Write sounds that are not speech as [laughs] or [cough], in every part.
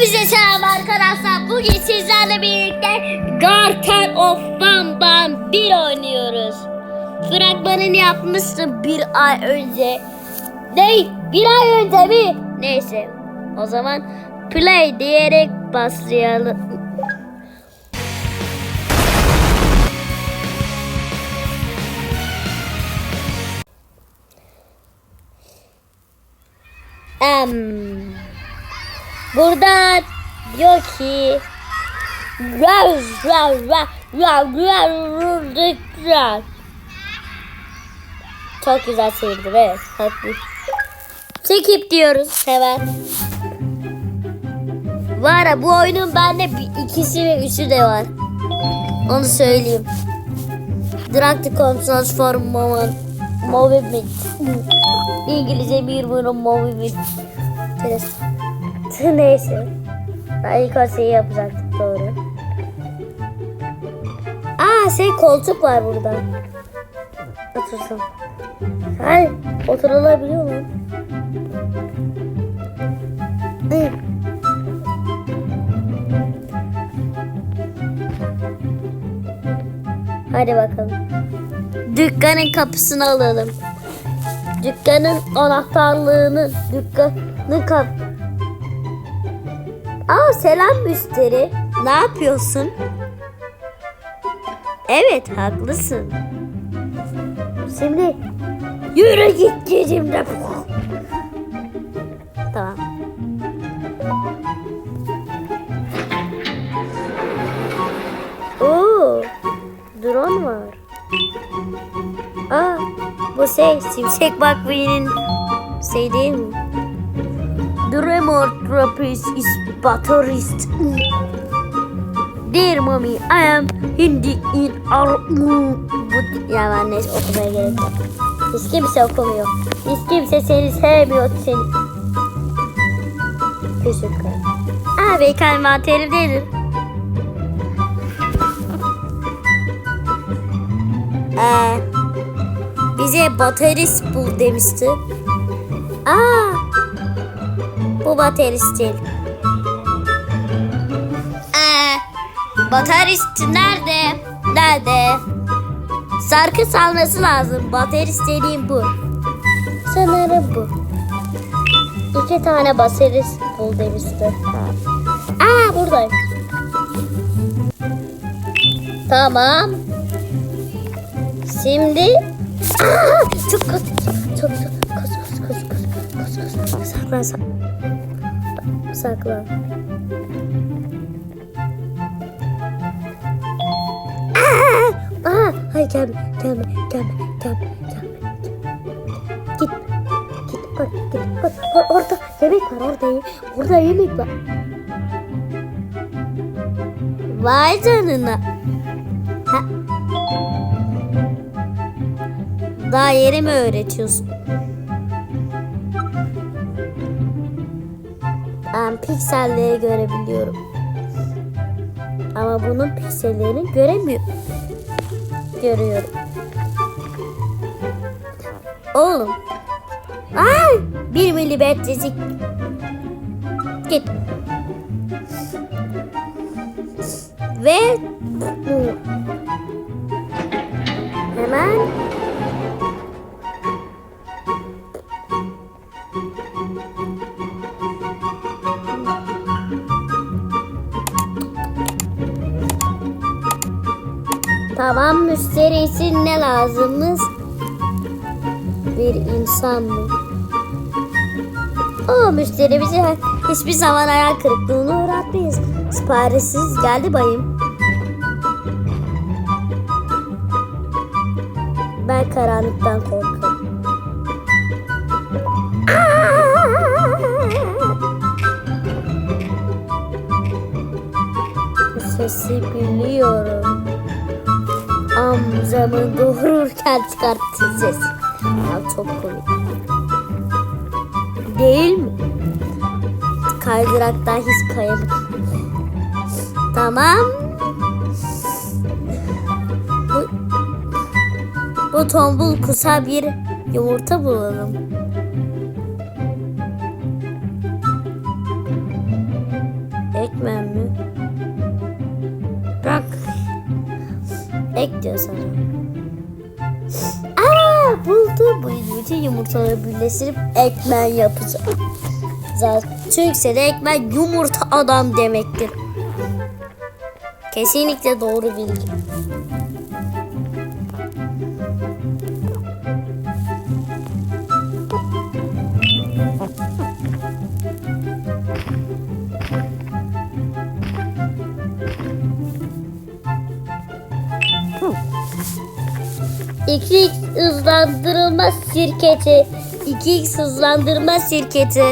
Hepinize selam arkadaşlar. Bugün sizlerle birlikte Garten of Bam Bam 1 oynuyoruz. Fragmanını yapmıştım bir ay önce. Ne? Bir ay önce mi? Neyse. O zaman play diyerek başlayalım. Em, burada diyor ki Çok güzel çevirdim evet. Haklı. Skip diyoruz hemen. Var ya bu oyunun bende ikisi ve üçü de var. Onu söyleyeyim. Drag the controls for moment. Movement. İngilizce bir bunun movement. Test. [laughs] Neyse. Ben ilk o şeyi yapacaktık doğru. Aa şey koltuk var burada. Otursam. Hayır oturulabiliyor mu? Hadi bakalım. Dükkanın kapısını alalım. Dükkanın anahtarlığını, dükkanın kap... Aa selam müşteri. Ne yapıyorsun? Evet haklısın. Şimdi yürü git cicimle. Tamam. Oo, drone var. Aa, bu şey Simsek McQueen'in şey değil mi? The remote trapeze is batterist. Dear mommy, I am Hindi in our Bu ya ben neyse okumaya gerek yok. Hiç kimse okumuyor. Hiç kimse seni sevmiyor seni. Teşekkür ederim. Aa belki envanterimdedir. [laughs] Ee, bize baterist bul demişti. Aa, bu baterist değil. Ee, baterist nerede? Nerede? Şarkı salması lazım. Baterist dediğim bu. Sanırım bu. İki tane baterist bul demişti. Aa buradayım. Tamam. Şimdi Aa, çok kız kız kız saklan Aa, aa, hayır gelme gelme gelme gelme gelme. Git git koy git koy Or- orada yemek var orada orada yemek var. Vay canına. Ha, Daha yeri mi öğretiyorsun? Ben pikselleri görebiliyorum. Ama bunun piksellerini göremiyor. Görüyorum. Oğlum. Ay! Bir milimetrecik. Git. Ve Tamam müşteri için ne lazımız? Bir insan mı? O müşteri bizi hiçbir zaman hayal kırıklığına uğratmayız. Siparişsiz geldi bayım. Ben karanlıktan korkarım. Bu sesi biliyorum. Amcamı doğururken çıkarttı ses. Ya çok komik. Değil mi? Kaydıraktan hiç kayamadım. Tamam. Bu, bu tombul kusa bir yumurta bulalım. Ekmen mi? Ek diyor sana. Aa buldu. Bu bütün yumurtaları birleştirip ekmen yapacak. Zaten Türkçe'de ekmen yumurta adam demektir. Kesinlikle doğru bilgi. Sirketi. 2x hızlandırma sirketi.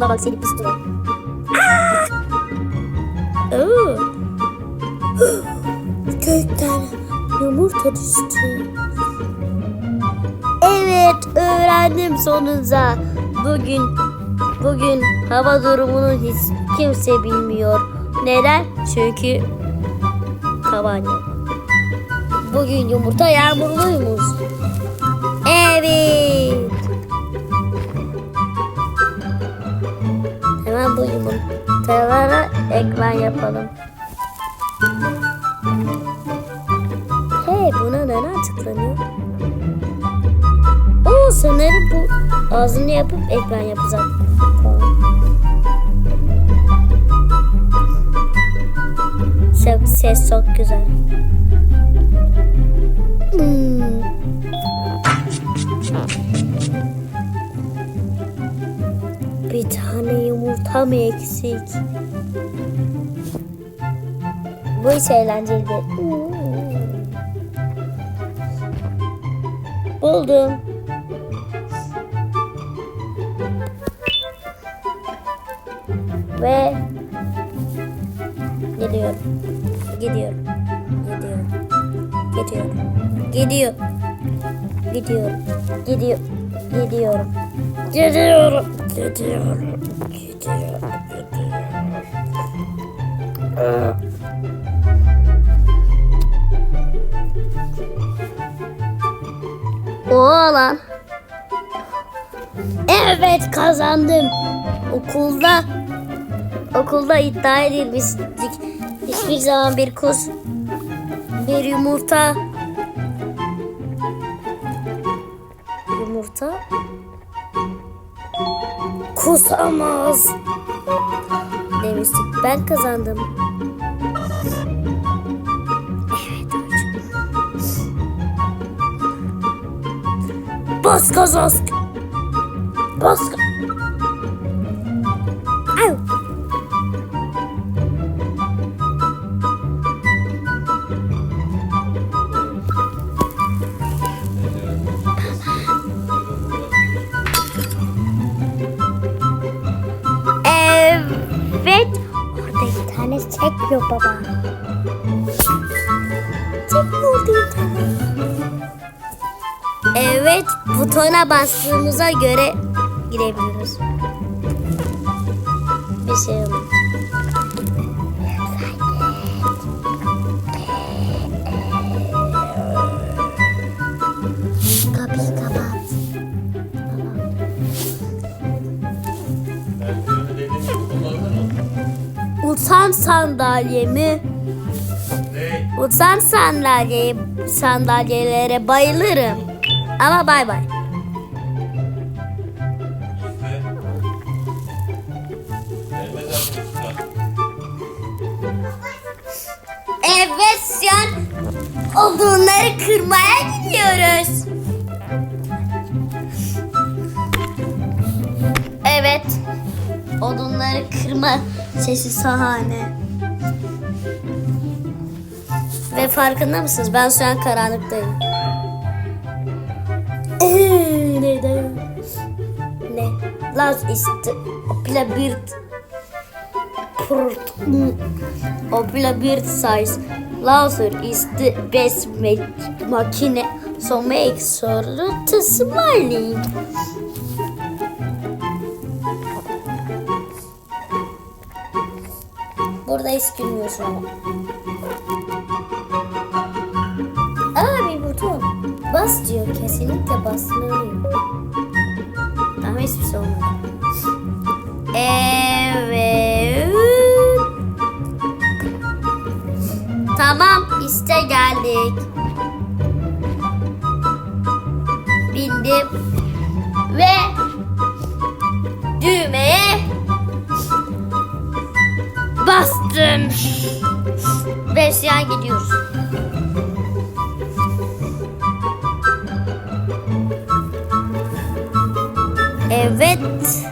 Da bak seni pis duvar. Gökten yumurta düştü. Evet öğrendim sonunda. Bugün bugün hava durumunu hiç kimse bilmiyor. Neden? Çünkü yok. Bugün yumurta yağmurluymuş. Evet. Hemen bu yumurtalara ekran yapalım. Hey buna neden tıklanıyor? Oo sanırım bu ağzını yapıp ekran yapacak. Ses, ses çok güzel. Hmm. Mı eksik? Bu hiç eğlenceli değil. Hmm. Buldum. Ve gidiyorum. Gidiyorum. Gidiyorum. Gidiyorum. Gidiyor. Gidiyorum. Gidiyor. Gidiyorum. Gidiyorum. Gidiyorum. Gidiyorum. Oğlan. Evet kazandım. Okulda okulda iddia edilmiştik. Hiçbir zaman bir kuş bir yumurta yumurta kusamaz demiştik. Ben kazandım. Bas gaza. Evet, butona bastığımıza göre girebiliyoruz. Bir şey olmaz. Utan sandalyemi, utan sandalye, sandalyelere bayılırım. Ama bay bay. Evet şu an odunları kırmaya gidiyoruz. Evet. Odunları kırma sesi sahane. Ve farkında mısınız? Ben şu an karanlıktayım. las ist Plabirt Plabirt size Lauser ist best makine so make sure to smiling. Burada hiç gülmüyorsun ama. Abi buton. Bas diyor kesinlikle basmalıyım. Tamam hiçbir şey olmadı. Evet. Tamam işte geldik. Bindim. Ve düğmeye bastım. Ve şu an gidiyoruz. Evet.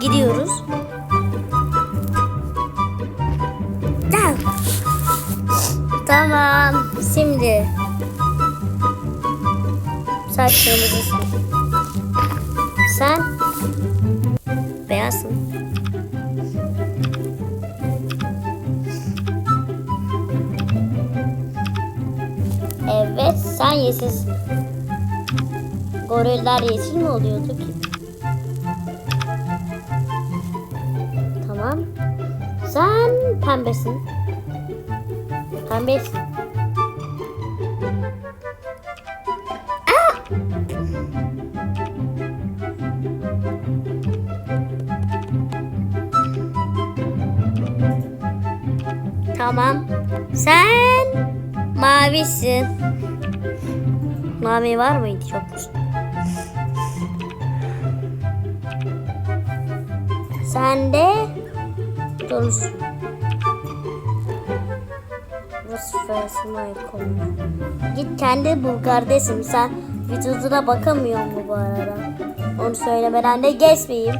Gidiyoruz. Tamam. Şimdi. Saçlarımızı Sen beyazsın. Evet, sen yeşilsin. Goriller yeşil mi oluyordu ki? Tamam. Sen pembesin. Pembesin. Aa! Tamam. Sen mavisin. Mavi var mıydı? Yokmuş. Sen de. Burası Fersin konu. Git kendi bul kardeşim. Sen vücuduna bakamıyor mu bu arada? Onu söylemeden de geçmeyeyim.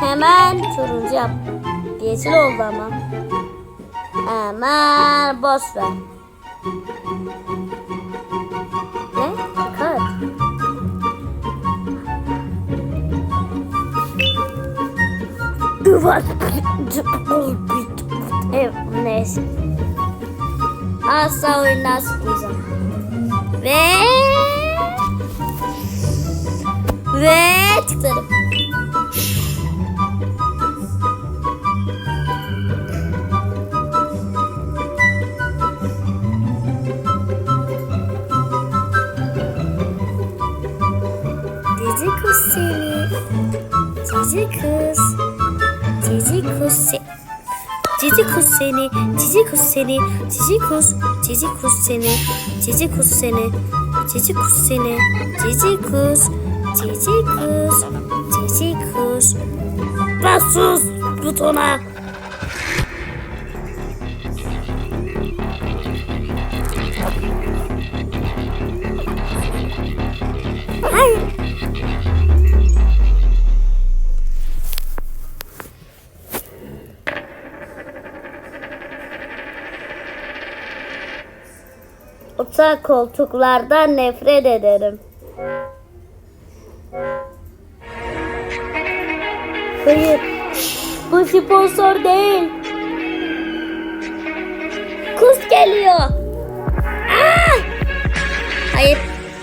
Hemen turuncu yap. Yeşil oldu ama. Hemen boş ver. Duvar. Evet, neyse. Asla oyundan sıkmayacağım. Ve... Ve tıklarım. Seni, cici kuş, cici kuş seni, cici kuş seni, cici kuş seni, cici kuş, cici kuş, cici kuş. Bas sus butona. Otel koltuklardan nefret ederim. Hayır. Bu sponsor değil. Kus geliyor. Aa! Hayır.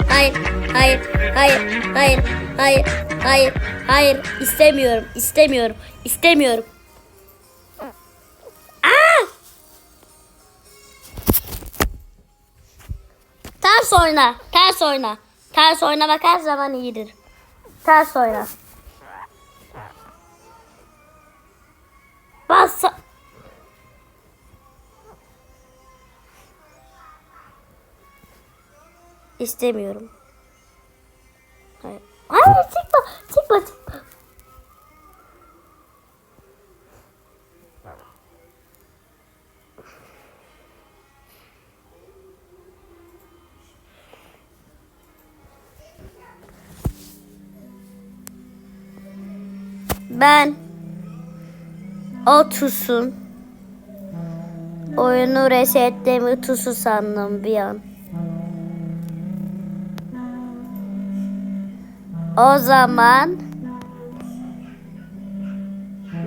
Hayır. Hayır. Hayır. Hayır. Hayır. Hayır. Hayır. İstemiyorum. İstemiyorum. İstemiyorum. Oyna. Ters oyna. Ters oynamak her zaman iyidir. Ters oyna. Bas. İstemiyorum. Hayır. Hayır çıkma. Çıkma çıkma. Ben o tusun oyunu resetleme tusu sandım bir an. O zaman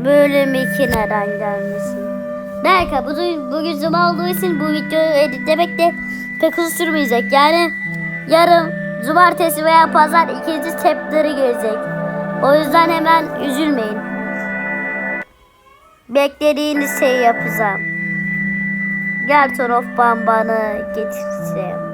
bölüm 2 neden gelmesin? Belki bugün, bugün cuma olduğu için bu videoyu editlemek de pek uzun sürmeyecek. Yani yarın cumartesi veya pazar ikinci stepleri gelecek. O yüzden hemen üzülmeyin. Beklediğiniz şeyi yapacağım. Gel Torof bambanı getireceğim.